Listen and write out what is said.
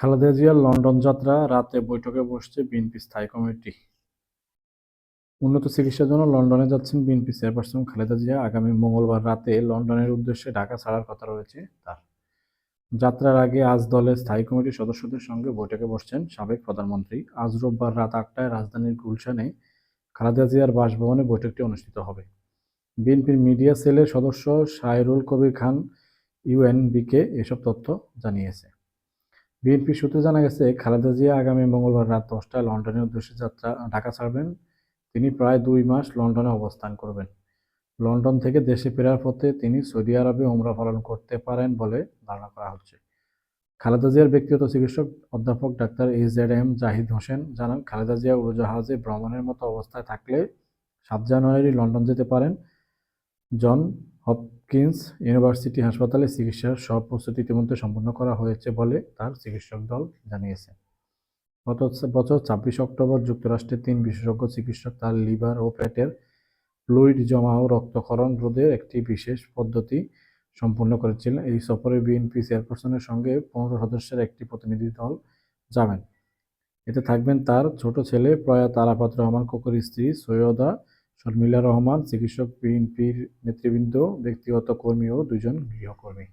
খালেদা জিয়ার লন্ডন যাত্রা রাতে বৈঠকে বসছে বিএনপি স্থায়ী কমিটি। উন্নত চিকিৎসার জন্য লন্ডনে যাচ্ছেন বিএনপি চেয়ারপারসন খালেদা জিয়া। আগামী মঙ্গলবার রাতে লন্ডনের উদ্দেশ্যে ঢাকা ছাড়ার কথা রয়েছে তার। যাত্রার আগে আজ দলের স্থায়ী কমিটির সদস্যদের সঙ্গে বৈঠকে বসছেন সাবেক প্রধানমন্ত্রী। আজ রোববার রাত আটটায় রাজধানীর গুলশানে খালেদা জিয়ার বাসভবনে বৈঠকটি অনুষ্ঠিত হবে। বিএনপির মিডিয়া সেলের সদস্য সাইরুল কবির খান ইউএনবিকে এসব তথ্য জানিয়েছে। বিএনপি সূত্রে জানা গেছে, খালেদা জিয়া আগামী মঙ্গলবার রাত দশটায় লন্ডনের উদ্দেশ্যে যাত্রা, ঢাকা ছাড়বেন। তিনি প্রায় দুই মাস লন্ডনে অবস্থান করবেন। লন্ডন থেকে দেশে ফেরার পথে তিনি সৌদি আরবে উমরা পালন করতে পারেন বলে ধারণা করা হচ্ছে। খালেদা জিয়ার ব্যক্তিগত চিকিৎসক অধ্যাপক doctor H Z M Zahid Hossain জানান, খালেদা জিয়া উড়োজাহাজে ভ্রমণের মতো অবস্থায় থাকলে সাত জানুয়ারি লন্ডন যেতে পারেন। জন হপকিন্স ইউনিভার্সিটি হাসপাতালে চিকিৎসার সব প্রস্তুতি ইতিমধ্যে সম্পন্ন করা হয়েছে বলে তার চিকিৎসক দল জানিয়েছে। গত বছর ছাব্বিশ অক্টোবর যুক্তরাষ্ট্রের তিন বিশেষজ্ঞ চিকিৎসক তার লিভার ও পেটের ফ্লুইড জমা ও রক্তক্ষরণ রোধের একটি বিশেষ পদ্ধতি সম্পন্ন করেছিলেন এই সফরে বিএনপি চেয়ারপারসনের সঙ্গে পনেরো সদস্যের একটি প্রতিনিধি দল যাবেন। এতে থাকবেন তার ছোট ছেলে প্রয়াত আরাফাত রহমান কোকর স্ত্রী সৈয়দা শর্মিলা রহমান চিকিৎসক বিএনপির নেতৃবৃন্দ ব্যক্তিগত কর্মী ও দুজন গৃহকর্মী।